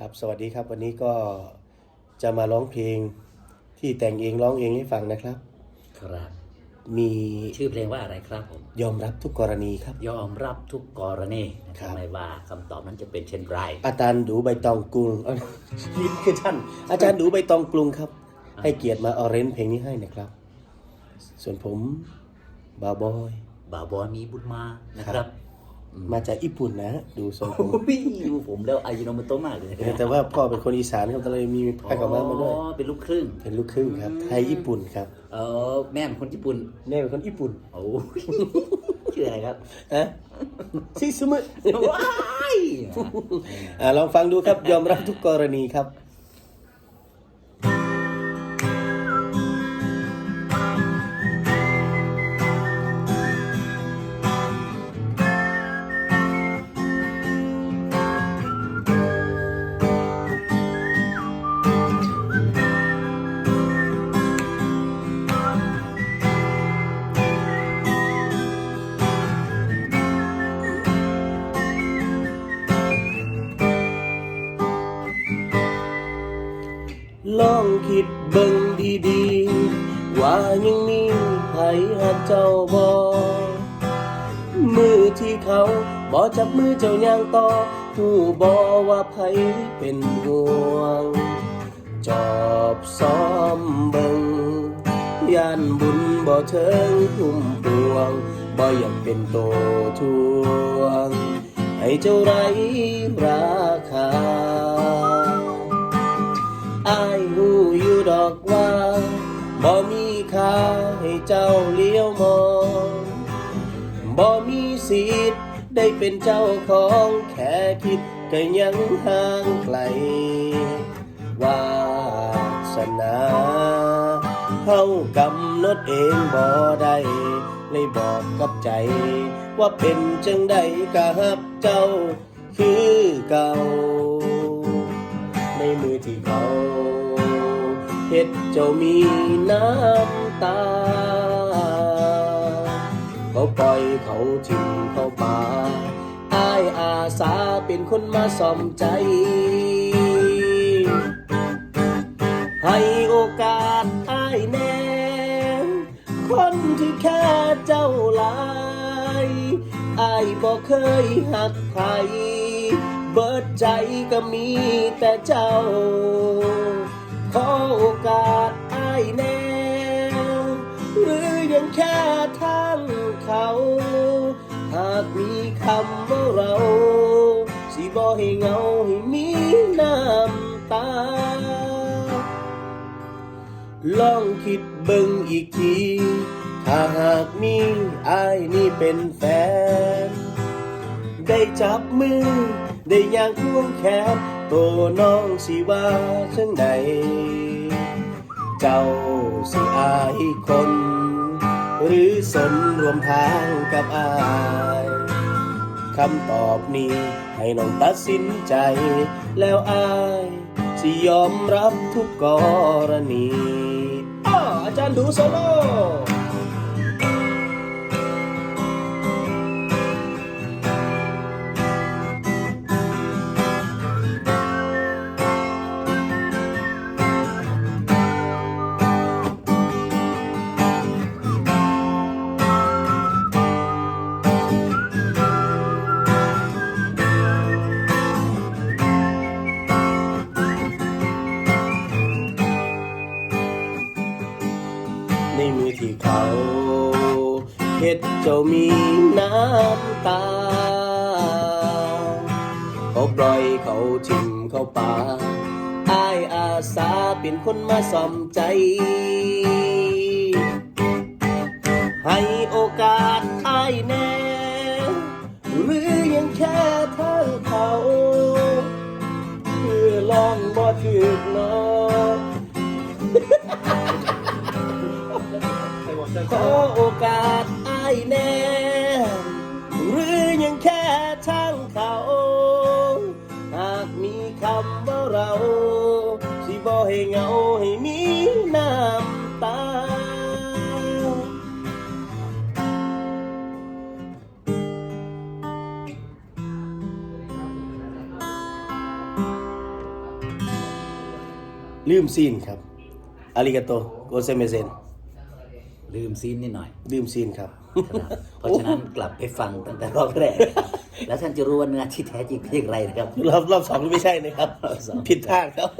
ครับสวัสดีครับวันนี้ก็จะมาร้องเพลงที่แต่งเองร้องเองให้ฟังนะครับ ครับ มีชื่อเพลงว่าอะไรครับผมยอมรับทุกกรณีครับ ยอมรับทุกกรณีนะคครัรับบไม่ว่าคำตอบนั้นจะเป็นเช่นไร อาจารย์ดูใบตองกรุงเอ้าลิ้นคือท่าน อาจารย์ดูใบตองกรุงครับ ให้เกียรติมาออเรนเพลงนี้ให้นะครับ ส่วนผมบาบอย บ่าวบอยมีบุญมานะครับ มาจากญี่ปุ่นนะ ดูทรงผมโอ้ยดูผมแล้วอายุโนมโตะมากเลยแต่ว่าพ่อเป็นคนอีสานครับก็เลยมีผ้ากับว่ามาด้วยอ๋อเป็นลูกครึ่ง เป็นลูกครึ่งครับ ไทยญี่ปุ่นครับเออแม่เป็นคนญี่ปุ่นแม่เป็นคนญี่ปุ่นโอ้ยชื่ออะไรครับอะซิซุมุว้ายอ่าลองฟังดูครับยอมรับทุกกรณีครับ เบิ่งดีๆ ว่ายังมีไผหักเจ้าบ่มือที่เขาบ่จับมือเจ้าย่างต่อหูบ่ว่าไผเป็นห่วง จอบซ้อมเบิ่งย่านบุญบ่เชิงหุ่มปวงบ่อยากเป็นโตทวง ให้เจ้าไรราคา บ่มีค่าให้เจ้าเลี้ยวมองบ่มีสิทธิ์ได้เป็นเจ้าของแค่คิดก็ยังห่างไกล วาสนาเฮากำหนดเองบ่ได้เลยบอกกับใจ ว่าเป็นจังใดก็ฮับเจ้าคือเก่า ในมือที่เขา เฮ็ดเจ้ามีน้ำตา เขาปล่อยเขาทิ้งเขาป่าอายอาสาเป็นคนมาซ่อมใจ ให้โอกาสอายแน่คนที่แค่เจ้าลายอายบอกเคยหักใคร เบิดใจก็มีแต่เจ้า ขอโอกาสอายแน่หรือยังแค่ทางเขา หากมีคำว่าเรา สิบอให้เงาให้มีน้ำตา ลองคิดเบิ่งอีกที ถ้าหากมีอายนี่เป็นแฟน ได้จับมือ ได้ย่างควงแขน โตน้องสิว่าจังใดเจ้าสิอายคน หรือสนรวมทางกับอายคำตอบนี้ให้น้องตัดสินใจ แล้วอายสิยอมรับทุกกรณีอ้ออาจารย์ดูโซโล ดเจ้ามีน้ำตา เขาปล่อยเขาทิมเขาป่าอายอาสาเป็นคนมาซ่อมใจ ให้โอกาสอายแน่หรือยังแค่ทางเขาเพื่อลองบ่ถึกเนาะ เหงาให้มีน้ำตา ลืมซีนครับ อาริกาโต โกเซเมเซน ลืมซีนนิดหน่อย ลืมซีนครับ ครับเพราะฉะนั้นกลับไปฟังตั้งแต่รอบแรกนะครับแล้วท่านจะรู้ว่าเนื้อที่แท้จริงเป็นอย่างไรนะครับ รอบรอบสองไม่ใช่นะครับ รอบสอง ผิดทางครับ